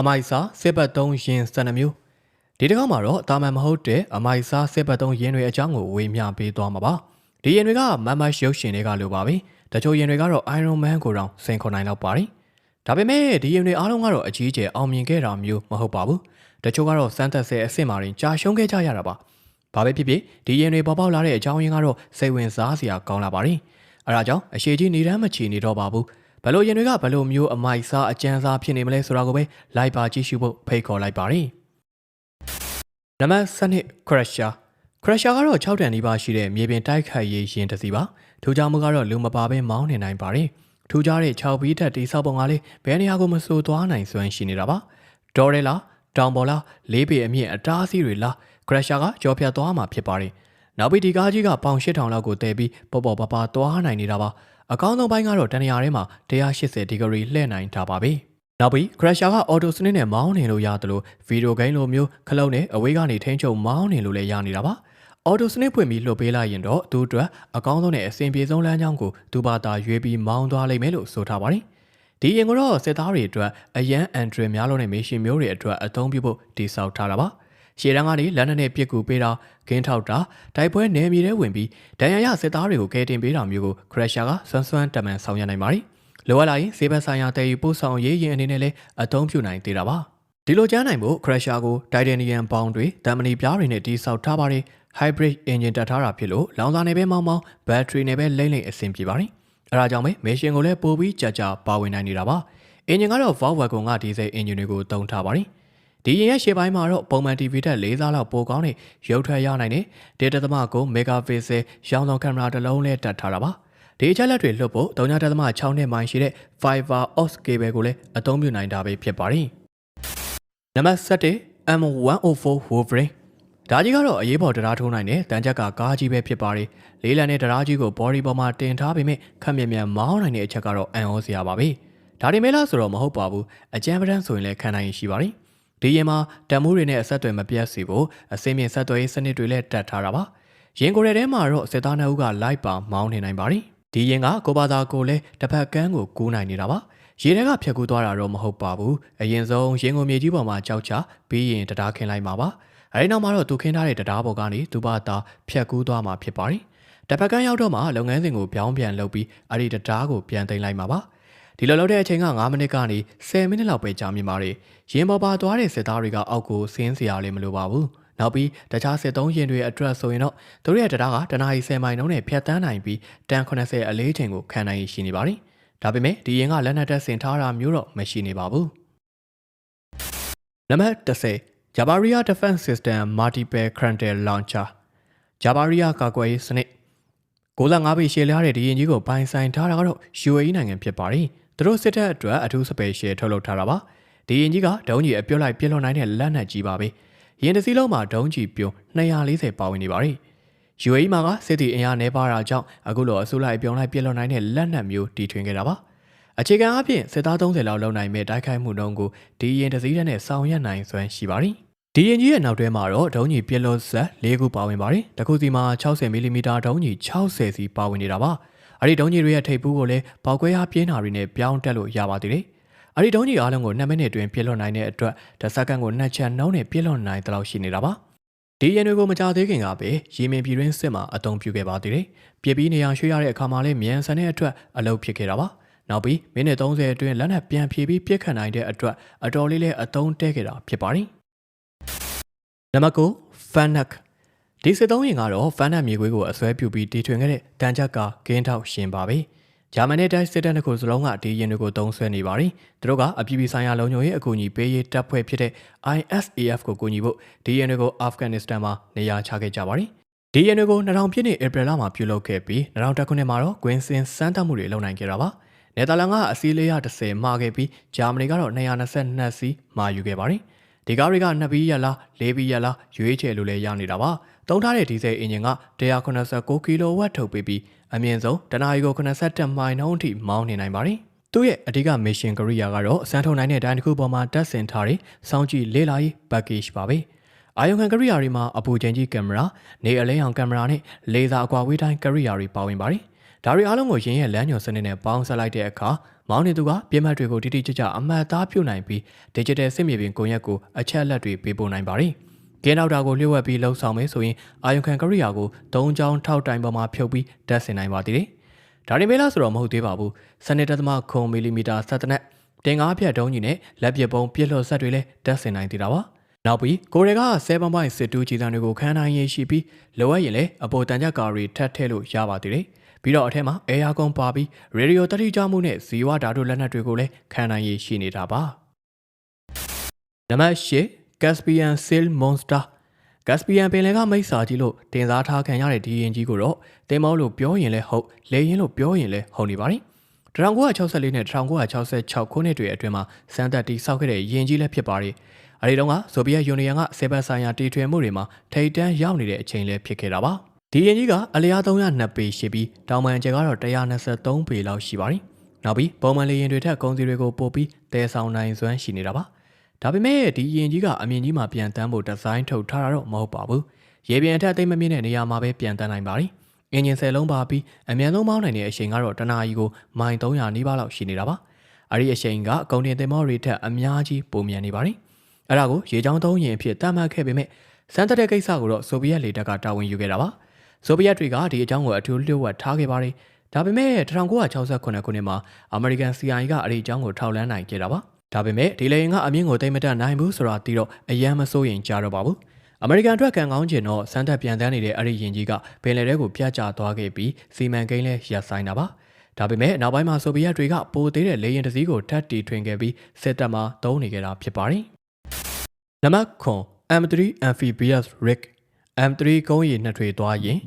အမိုက်စားစစ်ဘတ်သုံးရင်စနမျိုးဒီတစ်ခါမှာတော့တာမန်မဟုတ်တဲ့အမိုက်စားစစ်ဘတ်သုံးရင်တွေအကြောင်းကိုဝေမျှပေးသွားမှာပါဒီရင်တွေကမမ်မတ်ရုပ်ရှင်တွေကလိုပါပဲတချို့ရင်တွေကတော့ Iron Man ကိုတောင်စိန်ခေါ်နိုင်တော့ပါတယ်ဒါပေမဲ့ဒီရင်တွေအားလုံးကတော့အကြီးကျယ်အောင်မြင်ခဲ့တာမျိုးမဟုတ်ပါဘူးတချို့ကတော့စမ်းသက်ဆဲအစ်စ်မာရင်ကြာရှုံးခဲ့ကြရတာပါဘာပဲဖြစ်ဖြစ်ဒီရင်တွေပေါ်ပေါက်လာတဲ့အကြောင်းရင်းကတော့စိတ်ဝင်စားစရာကောင်းလာပါတယ်အဲဒါကြောင့်အရှိကြီးနေတမ်းမချီနေတော့ပါဘူး ဘယ်လိုရင်တွေကဘယ်လိုမျိုးအမိုက်စားအကျန်းစားဖြစ်နေမလဲဆိုတာကိုပဲလိုက်ပါကြည့်ရှုဖို့ဖိတ်ခေါ်လိုက်ပါတယ်နံပါတ်7 Crusher Crusher ကတော့6တန်နီးပါးရှိတဲ့မြေပြင်တိုက်ခိုက်ရေးရင်တစ်စီးပါထူးခြားမှုကတော့လူမပါဘဲမောင်းနေနိုင်ပါတယ်ထူးခြားတဲ့6ဘီးတက်တိဆောက်ပုံကလေးဘယ်နေရာကိုမဆိုသွားနိုင်စွမ်းရှိနေတာပါဒေါ်ရဲလားတောင်ပေါ်လားလေးပေအမြင့်အတားအဆီးတွေလား Crusher ကကြော်ဖြတ်သွားမှာဖြစ်ပါတယ် နောက်ပြီးဒီကားကြီးကပေါင်8000လောက်ကိုတည်ပြီးပေါ်ပေါ်ပါပါသွားနိုင်နေတာပါအကောင်းဆုံးပိုင်းကတော့တနေရာထဲမှာ180ဒီဂရီလှည့်နိုင်တာပါပဲနောက်ပြီး Crusher က auto စနစ်နဲ့မောင်းနေလို့ရတယ်လို့ဗီဒီယိုဂိမ်းလိုမျိုးခလုံးနဲ့အဝေးကနေထိန်းချုပ်မောင်းနေလို့လည်းရနေတာပါအော်တိုစနစ်ဖွင့်ပြီးလှုပ်ပေးလိုက်ရင်တော့သူ့အတွက်အကောင်းဆုံးနဲ့အဆင်ပြေဆုံးလမ်းကြောင်းကိုသူဘာသာရွေးပြီးမောင်းသွားလိမ့်မယ်လို့ဆိုထားပါတယ်။ဒီရင်ကတော့စစ်သားတွေအတွက်အရန်အန်ဒရများလုံးနဲ့မေရှင်မျိုးတွေအတွက်အသုံးပြုဖို့တည်ဆောက်ထားတာပါ။ ရှေ့တန်းကနေလက်နက်နဲ့ပစ်ကူပေးတာဂင်းထောက်တာတိုက်ပွဲနယ်မြေထဲဝင်ပြီးဒဏ်ရာရစစ်သားတွေကိုကယ်တင်ပေးတာမျိုးကိုခရက်ရှာကစွမ်းစွမ်းတမန်ဆောင်ရွက်နိုင်ပါတယ်။လိုအပ်လာရင်စေဘက်ဆိုင်ရာတည်ယူပို့ဆောင်ရေးရင်အနေနဲ့လည်းအသုံးပြုနိုင်သေးတာပါ။ဒီလိုကြားနိုင်ဖို့ခရက်ရှာကိုဒိုင်ဒန်နီယန်ပေါင်းတွေတမ်မနီပြားတွေနဲ့တိဆောက်ထားပါတယ်။ hybrid engine တက်ထားတာဖြစ်လို့လောင်စာနဲ့ပဲမောင်းမောင်း battery နဲ့ပဲလိမ့်လိမ့်အဆင်ပြေပါတယ်။အဲဒါကြောင့်ပဲ mission ကိုလည်းပိုပြီးကြာကြာပါဝင်နိုင်နေတာပါ။ engine ကတော့ Volkswagen က diesel engine တွေကိုတုံထားပါတယ်။ ဒီရင်ရဲ့ရှေ့ပိုင်းမှာတော့ပုံမှန် TV ထက်၄စားလောက်ပိုကောင်းတဲ့ရုပ်ထွက်ရနိုင်တဲ့1.9 megapixel ရောင်စုံကင်မရာတစ်လုံးနဲ့တက်ထားတာပါ။ဒီအချက်လက်တွေလွှတ်ဖို့3.6နဲ့မိုင်ရှိတဲ့ Fiber Optic cable ကိုလည်းအသုံးပြုနိုင်တာပဲဖြစ်ပါတယ်။နံပါတ်7 M104 Wolverine ဒါကြီးကတော့အရေးပေါ်တရားထိုးနိုင်တဲ့တန်ချက်ကကားကြီးပဲဖြစ်ပါတယ်။လေးလံတဲ့တရားကြီးကို body ပေါ်မှာတင်ထားပေမဲ့ခက်မြက်မြက်မောင်းနိုင်တဲ့အချက်ကတော့အံ့ဩစရာပါပဲ။ဒါဒီမဲလားဆိုတော့မဟုတ်ပါဘူး။အကြမ်းပဒန်းဆိုရင်လည်းခံနိုင်ရှိပါတယ်။ ဒီရင်မှာတံမိုးတွေနဲ့အဆက်အသွယ်မပြတ်စေဖို့အစင်းမြင့်ဆက်သွယ်ရေးစနစ်တွေလည်းတက်ထားတာပါ။ရင်ကိုယ်ထဲမှာတော့စစ်သားနှုတ်ကလိုက်ပါမောင်းနေနိုင်ပါတယ်။ဒီရင်ကကိုဘာသာကိုလည်းတစ်ဖက်ကန်းကိုကူးနိုင်နေတာပါ။ရေထဲကဖြတ်ကူးသွားတာတော့မဟုတ်ပါဘူး။အရင်ဆုံးရင်ကုန်မြေကြီးပေါ်မှာကြောက်ချပြီးရင်တရားခင်းလိုက်မှာပါ။အဲဒီနောက်မှာတော့သူခင်းထားတဲ့တရားပေါ်ကနေသူ့ဘာသာဖြတ်ကူးသွားမှာဖြစ်ပါတယ်။တစ်ဖက်ကန်းရောက်တော့မှလုပ်ငန်းစဉ်ကိုပြောင်းပြန်လုပ်ပြီးအဲ့ဒီတရားကိုပြန်သိမ်းလိုက်မှာပါ။ ဒီလိုလုပ်တဲ့အချိန်က9မိနစ်ကနေ10မိနစ်လောက်ပဲကြာမြင့်ပါတယ်။ရင်ပေါ်ပါသွားတဲ့စစ်သားတွေကအောက်ကိုဆင်းစရာလည်းမလိုပါဘူး။နောက်ပြီးတခြားစစ်သုံးရင်တွေအတွက်ဆိုရင်တော့သူတို့ရဲ့တရားကတနားရီ10မိုင်နှုန်းနဲ့ဖြတ်တန်းနိုင်ပြီးတန်80အလေးချိန်ကိုခံနိုင်ရှိနေပါတယ်။ဒါပေမဲ့ဒီရင်ကလက်နက်တပ်ဆင်ထားတာမျိုးတော့မရှိနေပါဘူး။နံပါတ်30 Javaria Defense System Multiple Frontal Launcher Javaria ကာကွယ်ရေးစနစ်65ပေရှည်လျားတဲ့ဒီရင်ကြီးကိုပိုင်ဆိုင်ထားတာကတော့ UAE နိုင်ငံဖြစ်ပါတယ်။ သူတို့စစ်တပ်အတွက်အထူး special ထုတ်လုပ်ထားတာပါ။ဒီရင်ကြီးကဒုံးကြီးအပြုတ်လိုက်ပြစ်လွန်နိုင်တဲ့လက်နက်ကြီးပါပဲ။ရင်တစ်စီးလုံးမှာဒုံးကြီးပြုံ240ပါဝင်နေပါတယ်။ UAE မှာကစစ်တီအင်အားနှဲပါတာကြောင့်အခုလိုအစိုးလိုက်ပြုံလိုက်ပြစ်လွန်နိုင်တဲ့လက်နက်မျိုးတီထွင်ခဲ့တာပါ။အခြေခံအဖြစ်စစ်သား30လောက်လုံနိုင်မဲ့တိုက်ခိုက်မှုနှုန်းကိုဒီရင်တစ်စီးနဲ့ဆောင်ရွက်နိုင်စွမ်းရှိပါတယ်။ဒီရင်ကြီးရဲ့နောက်တွဲမှာတော့ဒုံးကြီးပြက်လို့ဆက်၄ခုပါဝင်ပါတယ်။တစ်ခုစီမှာ60မီလီမီတာဒုံးကြီး60စီပါဝင်နေတာပါ။ အဲ့ဒီဒုံးကြီးတွေရဲ့ထိပ်ပူးကိုလည်းပေါက်ကွဲအားပြင်းတာတွေနဲ့ပြောင်းတက်လို့ရပါသေးတယ်။အဲ့ဒီဒုံးကြီးအားလုံးကို2မိနစ်အတွင်းပြက်လွတ်နိုင်တဲ့အတွက်တစ်စက္ကန့်ကို2ချက်နှုန်းနဲ့ပြက်လွတ်နိုင်သလောက်ရှိနေတာပါ။ဒီရင်တွေကိုမကြသေးခင်ကပဲရေမင်ပြည်တွင်းစစ်မှာအသုံးပြုခဲ့ပါသေးတယ်။ပြစ်ပြီးနေရာရွှေ့ရတဲ့အခါမှာလည်းမြန်ဆန်တဲ့အတွက်အလုပ်ဖြစ်ခဲ့တာပါ။နောက်ပြီးမိနစ်30အတွင်းလက်နက်ပြန်ဖြည့်ပြီးပြစ်ခတ်နိုင်တဲ့အတွက်အတော်လေးလည်းအသုံးတဲခဲ့တာဖြစ်ပါတယ်နံပါတ်9 Fanak ဒီစစ်သုံးရင်ကတော့ Fanak မြေခွေးကိုအစွဲပြုပြီးတီထွင်ခဲ့တဲ့တန်ချက်ကဂင်းထောက်ရှင်ပါပဲဂျာမန်နဲ့တိုင်းစစ်တပ်တစ်ခုစလုံးကဒီရင်တွေကိုတုံးဆွဲနေပါတယ်။သူတို့ကအပြည်ပြည်ဆိုင်ရာလုံခြုံရေးအကူအညီပေးရေးတပ်ဖွဲ့ဖြစ်တဲ့ ISAF ကိုကူညီဖို့ဒီရင်တွေကိုအာဖဂန်နစ္စတန်မှာနေရာချခဲ့ကြပါတယ်။ဒီရင်တွေကို2000ပြည့်နှစ်ဧပြီလမှာပြုလုပ်ခဲ့ပြီး2000ခုနှစ်မှာတော့ဂွင်းစင်စမ်းသပ်မှုတွေလုပ်နိုင်ခဲ့တာပါ။နယ်သာလန်ကအစီး430မှာခဲ့ပြီးဂျာမနီကတော့222စီးမှာယူခဲ့ပါတယ်။ဒီကားတွေကနှစ်ဘီးရလားလေးဘီးရလားရွေးချယ်လို့လည်းရနေတာပါ။ သုံးထားတဲ့ဒီဇယ်အင်ဂျင်က189ကီလိုဝက်ထုတ်ပေးပြီးအမြင့်ဆုံးတနာရီကို87မိုင်နှုန်းအထိမောင်းနေနိုင်ပါတယ်။သူ့ရဲ့အဓိက mission ကရိယာကတော့အစမ်းထုံနိုင်တဲ့ဒိုင်းတစ်ခုပေါ်မှာတက်ဆင်ထားတဲ့စောင့်ကြည့်လေ့လာရေး package ပါပဲ။အာယုံခံကရိယာတွေမှာအပူချိန်ကြီးကင်မရာ၊နေအလဲအောင်ကင်မရာနဲ့လေဆာအကွာဝေးတိုင်းကရိယာတွေပါဝင်ပါတယ်။ဒါတွေအားလုံးကိုရင်းရဲ့လမ်းညွန်စနစ်နဲ့ပေါင်းစပ်လိုက်တဲ့အခါမောင်းနေသူကပြစ်မှတ်တွေကိုတိတိကျကျအမှတ်အသားပြုတ်နိုင်ပြီး digital စစ်မြေပြင်ကွန်ရက်ကိုအချက်အလက်တွေပေးပို့နိုင်ပါတယ်။ ကင်းနောက်တာကိုလျှို့ဝှက်ပြီးလှုပ်ဆောင်မယ်ဆိုရင်အာယုံခံကရိယာကို၃ချောင်းထောက်တိုင်ပေါ်မှာဖြုတ်ပြီးတက်ဆင်နိုင်ပါသေးတယ်။ဒါရင်မေးလားဆိုတော့မဟုတ်သေးပါဘူး။စနစ်တသမခုံမီလီမီတာစက်တနက်တင်ကားဖြတ်တုံးကြီးနဲ့လက်ပစ်ပုံပြစ်လွတ်ဆက်တွေလည်းတက်ဆင်နိုင်သေးတာပါ။နောက်ပြီးကိုရီက7.62ကြီးစံတွေကိုခန်းနိုင်ရရှိပြီးလိုအပ်ရင်လည်းအပေါ်တန်ကြကာရီထပ်ထည့်လို့ရပါသေးတယ်။ပြီးတော့အထက်မှာအဲယာကွန်ပါပြီးရေဒီယိုတတိကြမှုနဲ့ဇီဝဓာတုလက်နက်တွေကိုလည်းခန်းနိုင်ရရှိနေတာပါ။နံပါတ်၈ Caspian Seal Monster Caspian ပင်လယ်ကမိတ်စာကြီးလို့တင်စားထားခံရတဲ့ဒီရင်ကြီးကိုတော့တင်မောလို့ပြောရင်လည်းဟုတ်လေရင်လို့ပြောရင်လည်းဟုတ်နေပါ ರಿ ။1964နဲ့1966ခုနှစ်တွေအတွင်းမှာစမ်းသပ်တီဆောက်ခဲ့တဲ့ယင်ကြီးလည်းဖြစ်ပါတယ်။အဲဒီတုန်းကဆိုဗီယက်ယူနီယံကစေဘက်ဆိုင်ရာတီထွင်မှုတွေမှာထိပ်တန်းရောက်နေတဲ့အချိန်လည်းဖြစ်ခဲ့တာပါ။ဒီယင်ကြီးကအလျား302ပေရှိပြီးတောင်ပန်ကျယ်ကတော့123ပေလောက်ရှိပါတယ်။နောက်ပြီးပုံမှန်လေရင်တွေထက်ကုန်းစီတွေကိုပို့ပြီးတဲဆောင်နိုင်စွမ်းရှိနေတာပါ။ ဒါပေမဲ့ဒီယင်ကြီးကအမြင့်ကြီးမှာပြန်တန်းဖို့ဒီဇိုင်းထုတ်ထားတာတော့မဟုတ်ပါဘူး။ရေပြင်ထက်သိမ့်မမြင့်တဲ့နေရာမှာပဲပြန်တန်းနိုင်ပါတယ်။အင်ဂျင်ဆယ်လုံးပါပြီးအမြန်ဆုံးမောင်းနိုင်တဲ့အချိန်ကတော့တနာရီကိုမိုင်300နီးပါးလောက်ရှိနေတာပါ။အဲ့ဒီအချိန်ကအကုန်တင်သင်္ဘောတွေထက်အများကြီးပိုမြန်နေပါတယ်။အဲ့ဒါကိုရေချောင်းသုံးရင်အဖြစ်တတ်မှတ်ခဲ့ပေမဲ့စမ်းသပ်တဲ့ကိစ္စကိုတော့ဆိုဗီယက်လေတပ်ကတာဝန်ယူခဲ့တာပါ။ဆိုဗီယက်တွေကဒီအကြောင်းကိုအထူးလျှို့ဝှက်ထားခဲ့ပါတယ်။ဒါပေမဲ့1968ခုနှစ်မှာအမေရိကန် CIA ကအဲ့ဒီအကြောင်းကိုထောက်လှမ်းနိုင်ခဲ့တာပါ။ ဒါပေမဲ့ဒီလေရင်ကအမြင့်ကိုတိတ်မတက်နိုင်ဘူးဆိုတာသိတော့အယမ်းမစိုးရင်ကြားတော့ပါဘူး။အမေရိကန်အတွက်ကံကောင်းကျင်တော့စမ်းသပ်ပြန်တန်းနေတဲ့အဲ့ဒီရင်ကြီးကပင်လယ်ထဲကိုပြတ်ကျသွားခဲ့ပြီးစီမံကိန်းလဲရပ်ဆိုင်းတာပါ။ဒါပေမဲ့နောက်ပိုင်းမှာဆိုဗီယက်တွေကပိုသေးတဲ့လေရင်တစ်စီးကိုထပ်တီထွင်ခဲ့ပြီးစစ်တပ်မှသုံးနေကြတာဖြစ်ပါတယ်။နံပါတ်9 M3 Amphibious Rig M3 ကုန်းရည်နှစ်ထွေသွားရင်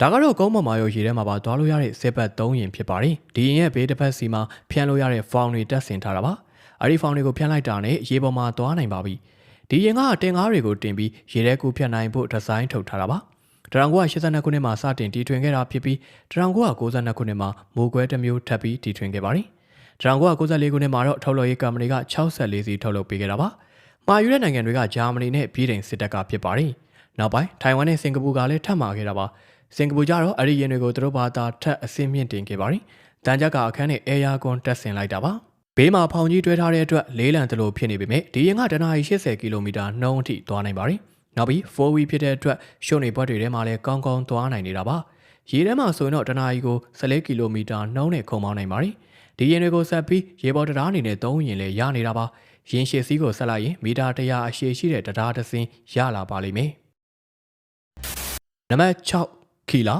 ဒါကတော့ကုန်းပေါ်မှာရောရေထဲမှာပါသွားလို့ရတဲ့စစ်ပတ်သုံးရင်ဖြစ်ပါတယ်။ဒီရင်ရဲ့ဘေးတစ်ဖက်စီမှာဖြန်းလို့ရတဲ့ found တွေတက်ဆင်ထားတာပါ။ အဲဒီ found တွေကိုဖြန်းလိုက်တာနဲ့ရေပေါ်မှာသွားနိုင်ပါပြီ။ဒီရင်ကတင်ကားတွေကိုတင်ပြီးရေထဲကူးဖြတ်နိုင်ဖို့ဒီဇိုင်းထုတ်ထားတာပါ။1982ခုနှစ်မှာစတင်တီထွင်ခဲ့တာဖြစ်ပြီး1992ခုနှစ်မှာမိုးကွဲတစ်မျိုးထပ်ပြီးတီထွင်ခဲ့ပါတယ်။1994ခုနှစ်မှာတော့ထုတ်လုပ်ရေးကုမ္ပဏီက64စီထုတ်လုပ်ပေးခဲ့တာပါ။မှာယူတဲ့နိုင်ငံတွေကဂျာမနီနဲ့ပြည်ထိုင်စစ်တပ်ကဖြစ်ပါတယ်။နောက်ပိုင်းထိုင်ဝမ်နဲ့စင်ကာပူကလည်းထပ်မှာခဲ့တာပါ။စင်ကာပူကျတော့အဲ့ဒီရင်တွေကိုသူတို့ဘာသာထပ်အဆင့်မြင့်တင်ခဲ့ပါတယ်။တန်ကြပ်ကအခန်းနဲ့အေယာကွန်တက်ဆင်လိုက်တာပါ။ ဘေးမှာဖောင်ကြီးတွဲထားတဲ့အတွက်လေးလံတလို့ဖြစ်နေပေမဲ့ဒီရင်ကတနာရီ80ကီလိုမီတာနှုန်းအထိသွားနိုင်ပါတယ်။နောက်ပြီး 4V ဖြစ်တဲ့အတွက်ရှုံနေဘွက်တွေထဲမှာလည်းကောင်းကောင်းသွားနိုင်နေတာပါ။ရေထဲမှာဆိုရင်တော့တနာရီကို14ကီလိုမီတာနှုန်းနဲ့ခုံမောင်းနိုင်ပါတယ်။ဒီရင်တွေကိုဆက်ပြီးရေပေါ်တရားအနေနဲ့သုံးရင်လည်းရနေတာပါ။ရင်ရှည်စည်းကိုဆက်လိုက်ရင်မီတာ100အရှည်ရှိတဲ့တရားတစ်စင်းရလာပါလိမ့်မယ်။နံပါတ်6ခီလာ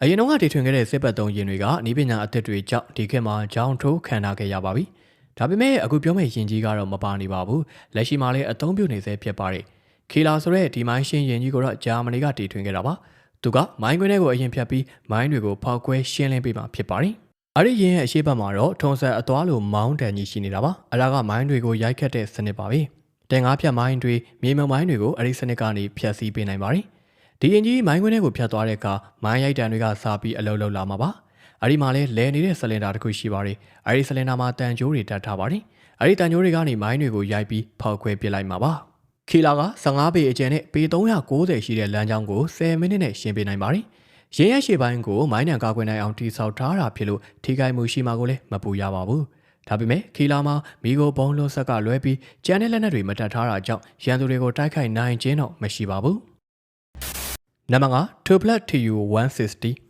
အရင်တုန်းကတည်ထွင်ခဲ့တဲ့စစ်ပတ်သုံးရင်တွေကနီးပညာအသစ်တွေကြောင့်ဒီခေတ်မှာကြောင်းထိုးခံထားခဲ့ရပါပြီ။ ဒါပေမဲ့အခုပြောမယ့်ရင်ကြီးကတော့မပါနေပါဘူး။လက်ရှိမှာလည်းအသုံးပြုနေဆဲဖြစ်ပါတယ်။ခီလာဆိုတဲ့ဒီမိုင်းရှင်းရင်ကြီးကိုတော့ဂျာမနီကတည်ထွင်ခဲ့တာပါ။သူကမိုင်းခွင်းတွေကိုအရင်ဖြတ်ပြီးမိုင်းတွေကိုဖောက်ခွဲရှင်းလင်းပေးမှာဖြစ်ပါတယ်။အဲ့ဒီရင်ရဲ့အရှိတ်ဘက်မှာတော့ထုံဆက်အသွားလိုမောင်းတန်ကြီးရှိနေတာပါ။အလားကမိုင်းတွေကိုရိုက်ခတ်တဲ့စနစ်ပါပဲ။တင်ငါးဖြတ်မိုင်းတွေမြေမြမိုင်းတွေကိုအဲ့ဒီစနစ်ကနေဖြတ်စည်းပေးနိုင်ပါတယ်။ဒီရင်ကြီးမိုင်းခွင်းတွေကိုဖြတ်သွားတဲ့အခါမိုင်းရိုက်တန်တွေကစားပြီးအလုံးလုံးလာမှာပါ။ အဲ့ဒီမှာလဲလဲနေတဲ့ဆလင်ဒါတစ်ခုရှိပါတယ်။အဲ့ဒီဆလင်ဒါမှာတန်ကြိုးတွေတက်ထားပါတယ်။အဲ့ဒီတန်ကြိုးတွေကနေမိုင်းတွေကိုရိုက်ပြီးဖောက်ခွဲပစ်လိုက်မှာပါ။ခီလာက15ပေအကျယ်နဲ့ပေ390ရှိတဲ့လမ်းကြောင်းကို10မိနစ်နဲ့ရှင်းပြနိုင်ပါတယ်။ရင်းရရှိပိုင်းကိုမိုင်းနံကာကွယ်နိုင်အောင်တိဆောက်ထားတာဖြစ်လို့ထိခိုက်မှုရှိမှာကိုလည်းမပူရပါဘူး။ဒါပေမဲ့ခီလာမှာမီဂိုဘုံလွန်ဆက်ကလွဲပြီးကျန်တဲ့လက်နက်တွေမတက်ထားတာကြောင့်ရန်သူတွေကိုတိုက်ခိုက်နိုင်ခြင်းတော့မရှိပါဘူး။နံပါတ်5 Tuplet TU 160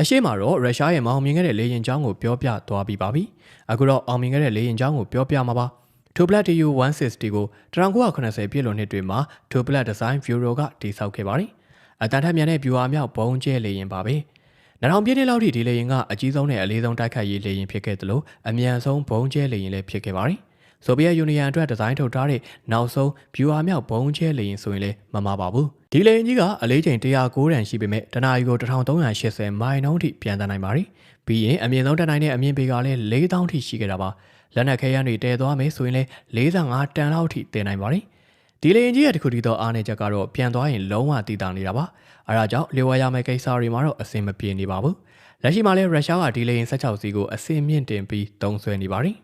အရှိမှာတော့ရုရှားရဲ့မအောင်မြင်ခဲ့တဲ့လေယာဉ်ကြောင်းကိုပြောပြသွားပြီးပါပြီ။အခုတော့အောင်မြင်ခဲ့တဲ့လေယာဉ်ကြောင်းကိုပြောပြမှာပါ။ Tuplet TU 160ကို1980ပြည့်လွန်နှစ်တွေမှာ Tuplet Design Bureau ကတည်ဆောက်ခဲ့ပါတယ်။အတန်ထက်မြန်တဲ့ viewer မြောက်ဘုံကျဲလေယာဉ်ပါပဲ။နောက်ပြည့်တဲ့လောက်ထိဒီလေယာဉ်ကအကြီးဆုံးနဲ့အလေးဆုံးတိုက်ခိုက်ရေးလေယာဉ်ဖြစ်ခဲ့သလိုအမြန်ဆုံးဘုံကျဲလေယာဉ်လည်းဖြစ်ခဲ့ပါတယ်။ ဆိုဗီယက်ယူနီယံအတွက်ဒီဇိုင်းထုတ်ထားတဲ့နောက်ဆုံး viewer မြောက်ဘုံကျဲလေယာဉ်ဆိုရင်လည်းမမှားပါဘူး။ဒီလေယာဉ်ကြီးကအလေးချိန်109တန်ရှိပေမဲ့တနအီကို1380မိုင်နှုန်းထိပြန်တန်းနိုင်ပါတယ်။ပြီးရင်အမြင့်ဆုံးတက်နိုင်တဲ့အမြင့်ပေကလည်း4000ထိရှိခဲ့တာပါ။လက်နက်ခဲယမ်းတွေတည်သွားမယ်ဆိုရင်လည်း45တန်လောက်ထိတည်နိုင်ပါတယ်။ဒီလေရင်ကြီးရဲ့တခုတည်းသောအားနည်းချက်ကတော့ပြန်သွားရင်လုံးဝတည်တာနေတာပါအဲဒါကြောင့်လျှို့ဝှက်ရမယ့်ကိစ္စတွေမှာတော့အဆင်မပြေနေပါဘူးလက်ရှိမှာလည်းရုရှားကဒီလေရင်16စီကိုအဆင်မြင့်တင်ပြီးတုံးဆွဲနေပါတယ်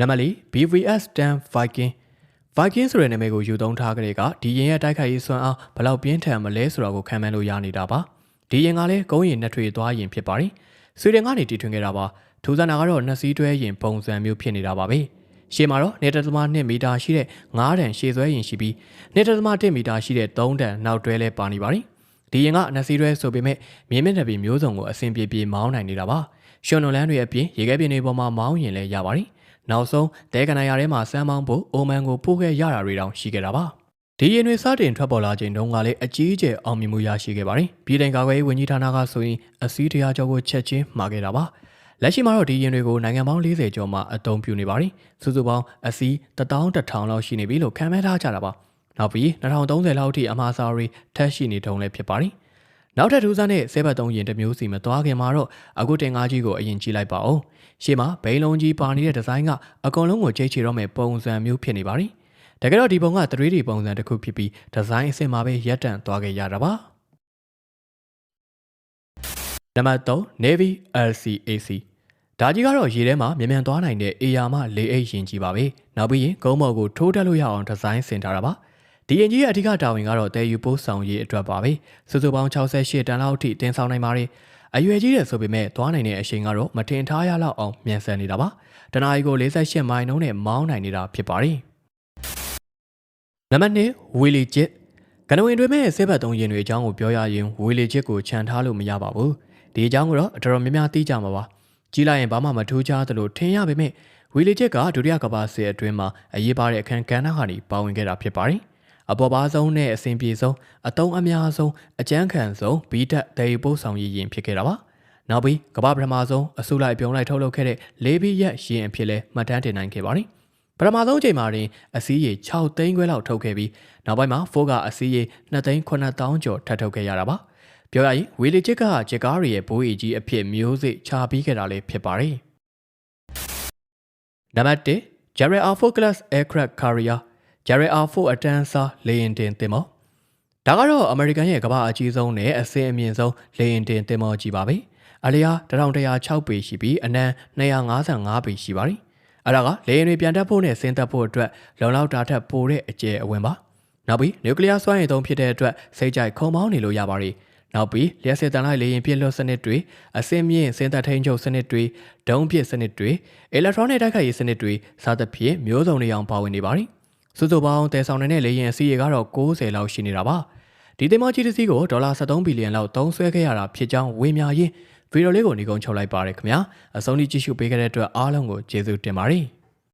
နံပါတ်၄ BVS 10 Viking Viking ဆိုတဲ့နာမည်ကိုယူသုံးထားကြတဲ့ကဒီရင်ရဲ့တိုက်ခိုက်ရေးစွမ်းအားဘယ်လောက်ပြင်းထန်မလဲဆိုတာကိုခံမှန်းလို့ရနေတာပါဒီရင်ကလည်းကုန်းရင်နှစ်ထွေသွားရင်ဖြစ်ပါတယ်ဆွေဒင်ကနေတီထွင်ခဲ့တာပါထူဇန်နာကတော့နှစ်စီးတွဲရင်ပုံစံမျိုးဖြစ်နေတာပါပဲရှေ့မှာတော့နေတသမ2မီတာရှိတဲ့9တန်ရှေ့ဆွဲရင်ရှိပြီးနေတသမ1မီတာရှိတဲ့3တန်နောက်တွဲလဲပါနေပါတယ်ဒီရင်ကနှစ်စီးတွဲဆိုပေမဲ့မြင်းမြင့်တဲ့ပြည်မျိုးစုံကိုအဆင်ပြေပြေမောင်းနိုင်နေတာပါရှွန်နွန်လန်းတွေအပြင်ရေခဲပြင်တွေပေါ်မှာမောင်းရင်လည်းရပါတယ် နောက်ဆုံးတဲကနိုင်ရထဲမှာစမ်းမောင်းဖို့အိုမန်ကိုပို့ခဲ့ရတာတွေတောင်ရှိခဲ့တာပါဒီရင်တွေစတင်ထွက်ပေါ်လာချိန်တုန်းကလည်းအကြီးအကျယ်အောင်မြင်မှုရရှိခဲ့ပါတယ်ပြည်တိုင်ကာကွယ်ရေးဝန်ကြီးဌာနကဆိုရင်အစည်းတရားကျော်ကိုချက်ချင်းမှာခဲ့တာပါလက်ရှိမှာတော့ဒီရင်တွေကိုနိုင်ငံပေါင်း40ကျော်မှအသုံးပြုနေပါတယ်စုစုပေါင်းအစီး11000လောက်ရှိနေပြီလို့ခန့်မှန်းထားကြတာပါနောက်ပြီး2030လောက်အထိအမှားစာရီထက်ရှိနေတုံးလည်းဖြစ်ပါတယ် နောက်ထပ်ထူးဆန်းတဲ့ဆေးဘတ်သုံးရင်တစ်မျိုးစီမသွားခင်မှာတော့အခုတင်ကားကြီးကိုအရင်ကြည့်လိုက်ပါဦးရှေ့မှာဘိန်းလုံးကြီးပါနေတဲ့ဒီဇိုင်းကအကုန်လုံးကိုချိတ်ချတော့မဲ့ပုံစံမျိုးဖြစ်နေပါတယ်တကယ်တော့ဒီပုံက 3D ပုံစံတစ်ခုဖြစ်ပြီးဒီဇိုင်းအစ်စ်မှာပဲရပ်တန့်သွားခဲ့ရတာပါနံပါတ်3 Navy LCAC ဒါကြီးကတော့ရေထဲမှာမြန်မြန်သွားနိုင်တဲ့အေယာမလေအိတ်ရင်ကြီးပါပဲနောက်ပြီးရင်ကုန်းမော်ကိုထိုးတက်လို့ရအောင်ဒီဇိုင်းဆင်ထားတာပါ ဒီရင်ကြီးရဲ့အဓိကတာဝန်ကတော့တဲယူပို့ဆောင်ရေးအတွက်ပါပဲစုစုပေါင်း68တန်လောက်အထိတင်ဆောင်နိုင်ပါတယ်အရွယ်ကြီးတဲ့ဆိုပေမဲ့သွားနိုင်တဲ့အချိန်ကတော့မတင်ထားရလောက်အောင်မြန်ဆန်နေတာပါတနားရီကို48မိုင်နှုန်းနဲ့မောင်းနိုင်နေတာဖြစ်ပါတယ်နံပါတ်2ဝီလီဂျစ်ကနဝင်တွေမဲ့ဆေးဘတ်သုံးရင်တွေအကြောင်းကိုပြောရရင်ဝီလီဂျစ်ကိုခြံထားလို့မရပါဘူးဒီအကြောင်းကိုတော့အတော်များများသိကြမှာပါကြီးလိုက်ရင်ဘာမှမထူးခြားသလိုထင်ရပေမဲ့ဝီလီဂျစ်ကဒုတိယကမ္ဘာစစ်အတွင်းမှာအရေးပါတဲ့အခန်းကဏ္ဍဟာနေပါဝင်ခဲ့တာဖြစ်ပါတယ် အပေါ်ပါဆုံးနဲ့အစဉ်ပြေဆုံးအတုံးအများဆုံးအကျန်းခံဆုံးဘီတက်ဒေရီပို့ဆောင်ရည်ရင်ဖြစ်ခဲ့တာပါနောက်ပြီးကမ္ဘာပထမဆုံးအစုလိုက်ပြုံးလိုက်ထုတ်လုပ်ခဲ့တဲ့လေးဘီရက်ရင်အဖြစ်လဲမှတ်တမ်းတင်နိုင်ခဲ့ပါတယ်ပထမဆုံးချိန်မှာတင်အစည်းရေ6သိန်းခွဲလောက်ထုတ်ခဲ့ပြီးနောက်ပိုင်းမှာဖိုးကအစည်းရေ2သိန်း9000ကျော်ထပ်ထုတ်ခဲ့ရတာပါပြောရရင်ဝီလီချစ်ကဂျက်ကားရီရဲ့ဘိုးအကြီးအဖြစ်မျိုးစိချပြီးခဲ့တာလည်းဖြစ်ပါတယ်နံပါတ်1 Jared R4 Class Aircraft Carrier Jared R4 အတန်းစားလေယာဉ်တင်သင်္ဘောဒါကတော့အမေရိကန်ရဲ့ကမ္ဘာအကြီးဆုံးနဲ့အစင်းအမြင့်ဆုံးလေယာဉ်တင်သင်္ဘောကြီးပါပဲအလျား1106ပေရှိပြီးအနံ255ပေရှိပါတယ်အဲ့ဒါကလေယာဉ်တွေပြန်တက်ဖို့နဲ့ဆင်းသက်ဖို့အတွက်လုံလောက်တာထက်ပိုတဲ့အကျယ်အဝန်းပါနောက်ပြီးနျူကလ িয়ার စွမ်းရည်သုံးဖြစ်တဲ့အတွက်စိတ်ကြိုက်ခုံမောင်းနေလို့ရပါတယ်နောက်ပြီးလျှက်စစ်တန်လိုက်လေရင်ပြည့်လွတ်စနစ်တွေအစင်းမြင့်စင်သက်ထိန်ချုပ်စနစ်တွေဒုံးပြစ်စနစ်တွေအီလက်ထရောနစ်တိုက်ခိုက်ရေးစနစ်တွေစသဖြင့်မျိုးစုံတွေအောင်ပါဝင်နေပါတယ် စုစုပေါင်းတည်ဆောင်နေတဲ့လေရင်အစီရေကတော့60လောက်ရှိနေတာပါဒီတင်မကြီးတစ်စီးကိုဒေါ်လာ73ဘီလီယံလောက်သုံးစွဲခဲ့ရတာဖြစ်ကြောင်းဝေမျှရင်းဗီဒီယိုလေးကိုညီကုန်းချုပ်လိုက်ပါရခင်ဗျာအဆုံးထိကြည့်ရှုပေးခဲ့တဲ့အတွက်အားလုံးကိုကျေးဇူးတင်ပါတယ်